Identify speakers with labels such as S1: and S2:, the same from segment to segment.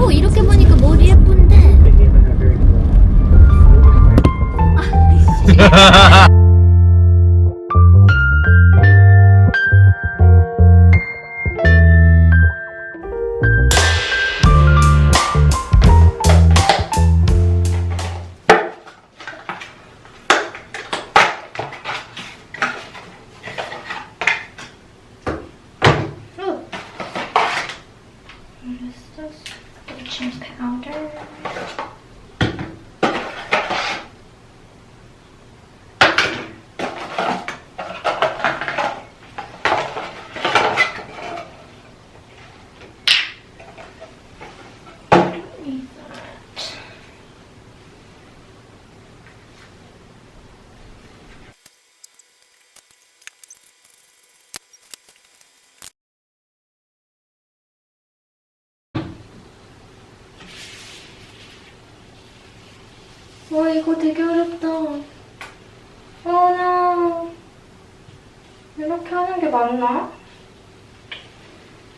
S1: 어 이렇게 보니까 머리 예쁜데.
S2: bleaching 와 이거 되게 어렵다. 어나 이렇게 하는 게 맞나?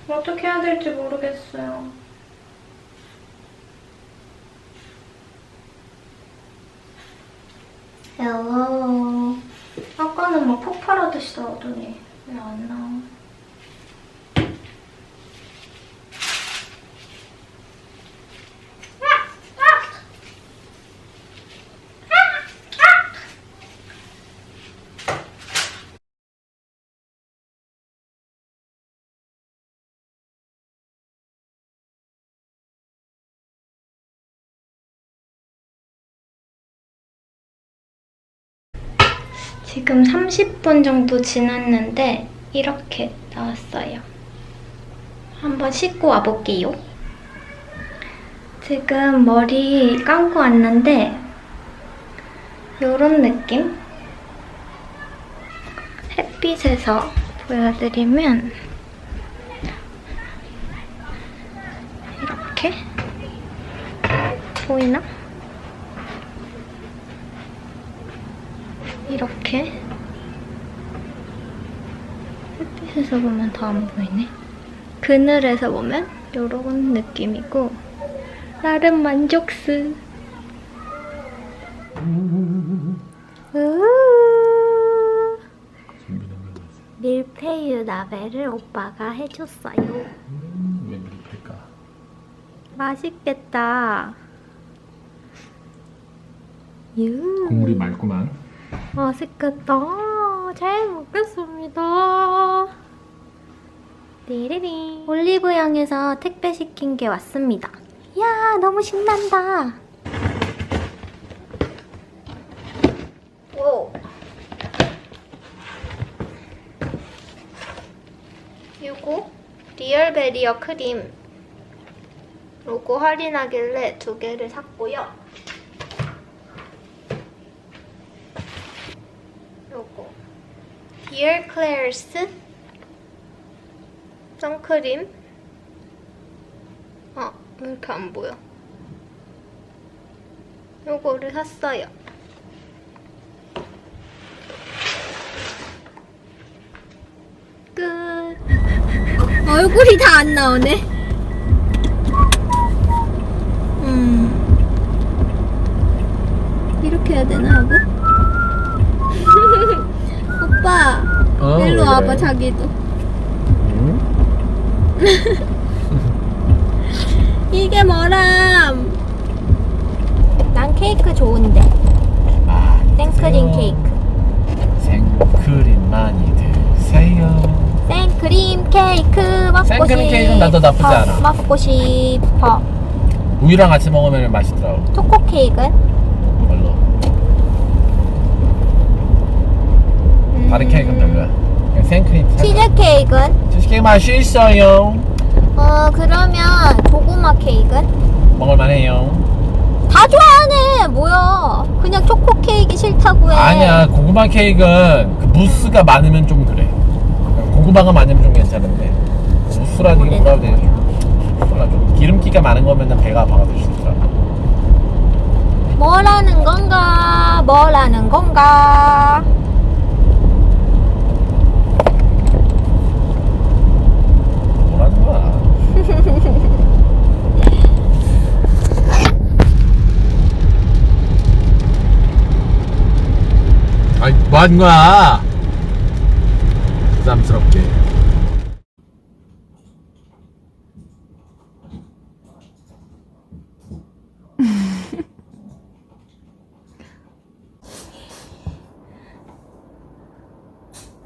S2: 어떻게 해야 될지 모르겠어요. 헬로. 아까는 막 폭발하듯이 나오더니 왜 안 나와? 지금 30분 정도 지났는데 이렇게 나왔어요. 한번 씻고 와볼게요. 지금 머리 감고 왔는데 이런 느낌? 햇빛에서 보여드리면 이렇게 보이나? 이렇게 햇빛에서 보면 더 안 보이네. 그늘에서 보면 이런 느낌이고 나름 만족스. 으 밀푀유 나베를 오빠가 해줬어요.
S3: 왜 밀릴까?
S2: 맛있겠다. 유.
S3: 국물이 맑구만.
S2: 맛있겠다. 잘 먹겠습니다. 띠리리. 올리브영에서 택배 시킨 게 왔습니다. 야, 너무 신난다. 오. 요거 리얼 베리어 크림 요거 할인하길래 두 개를 샀고요. 요거 디얼 클레어스 선크림 아, 왜 이렇게 안 보여? 요거를 샀어요. 끝.
S1: 얼굴이 다 안 나오네. 음. 이렇게 해야 되나 하고?
S3: 어, 그래?
S1: 자기도.
S3: 응?
S1: 이게 뭐람? 난 케이크 좋은데.
S3: 아,
S1: 생크림. 케이크.
S3: 생크림 많이 드세요.
S1: 생크림 케이크 먹고 싶어.
S3: 생크림 케이크는 나도 나쁘지 않아.
S1: 먹고 싶어.
S3: 우유랑 같이 먹으면 맛있더라고.
S1: 초코 케이크는?
S3: 별로.
S1: 음.
S3: 다른 케이크는 별로야. 생크림. 사-
S1: 치즈 케이크는?
S3: 치즈케이크 맛있어요.
S1: 어 그러면 고구마 케이크는?
S3: 먹을만해요.
S1: 다 좋아하네 뭐야 그냥 초코 케이크 싫다고 해
S3: 아니야, 고구마 케이크는 그 무스가 많으면 좀 그래. 고구마가 많으면 좀 괜찮은데 무스라는 게 뭐라 그래야 돼? 몰라 좀 기름기가 많은 거면 배가 아파가지고 싫더라.
S1: 뭐라는 건가 뭐라는 건가
S3: 뭐라는 거야? 하는 거야? 부담스럽게.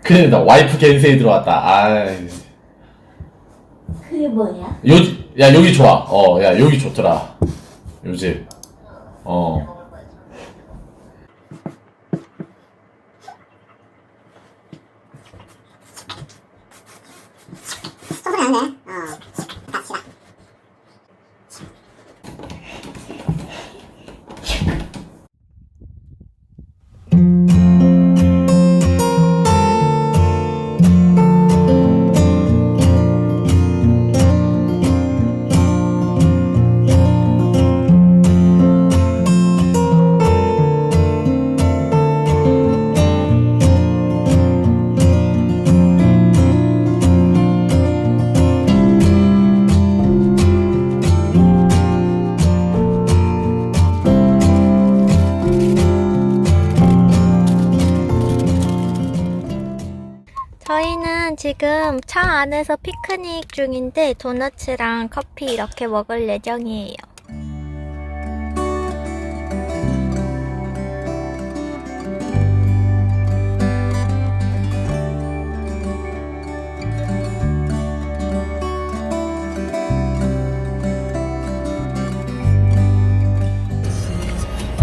S3: 큰일 나 와이프 겐세이 들어왔다. 아이.
S2: 그게 뭐야?
S3: 요, 야, 여기 좋아. 어, 야, 여기 좋더라. 요즘. 어.
S2: 저 지금 차 안에서 피크닉 중인데 도너츠랑 커피 이렇게 먹을 예정이에요.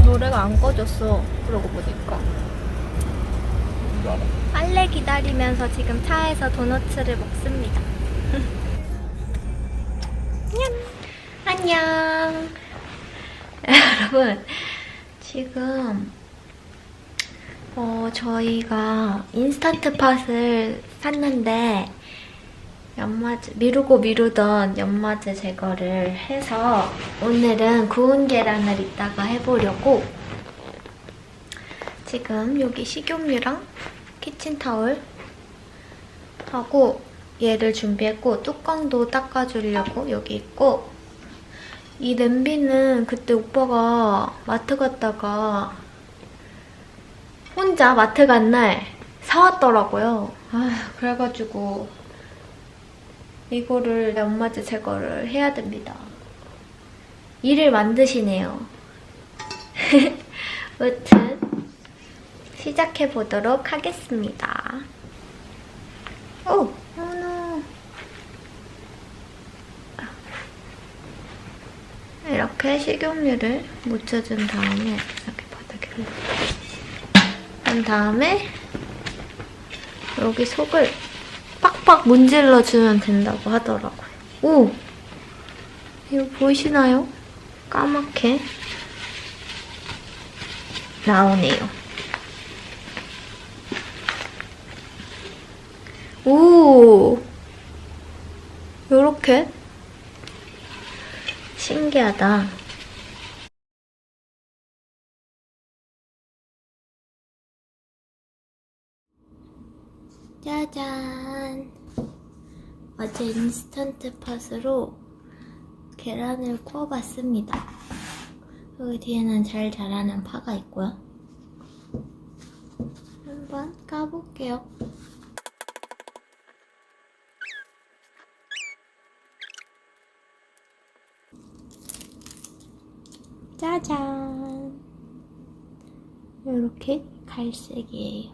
S2: 노래가 안 꺼졌어. 그러고 보니까.
S3: 이거 알아.
S2: 빨래 기다리면서 지금 차에서 도너츠를 먹습니다. 안녕. 안녕. 여러분, 지금 어, 저희가 인스턴트 팟을 샀는데 연마제 미루고 미루던 연마제 제거를 해서 오늘은 구운 계란을 이따가 해보려고 지금 여기 식용유랑 키친타올 하고 얘를 준비했고 뚜껑도 닦아주려고 여기 있고 이 냄비는 그때 오빠가 마트 갔다가 혼자 마트 간 날 사왔더라고요. 아 그래가지고 이거를 연마제 제거를 해야 됩니다. 일을 만드시네요. 무튼 시작해 보도록 하겠습니다. 오, 어머. 이렇게 식용유를 묻혀준 다음에 이렇게 바닥에 한 다음에 여기 속을 빡빡 문질러 주면 된다고 하더라고요. 오, 이거 보이시나요? 까맣게 나오네요. 오, 요렇게 신기하다. 짜잔. 어제 인스턴트 팟으로 계란을 구워봤습니다. 여기 뒤에는 잘 자라는 파가 있고요. 한번 까볼게요. 짜잔. 이렇게 갈색이에요.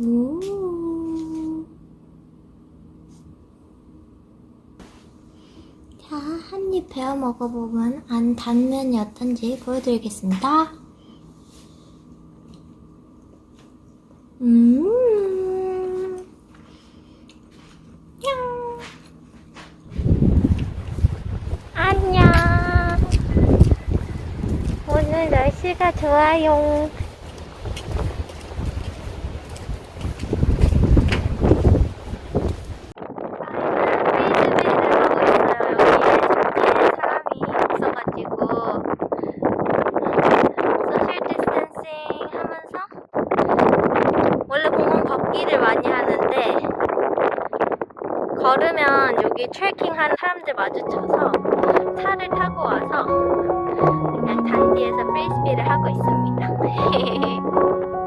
S2: 오. 자, 한 입 베어 먹어보면 안 단면이 어떤지 보여드리겠습니다. 음. 냥. 안녕. 오늘 날씨가 좋아요. 걸으면 여기 트레킹하는 사람들 마주쳐서 차를 타고 와서 그냥 단지에서 프리스피를 하고 있습니다.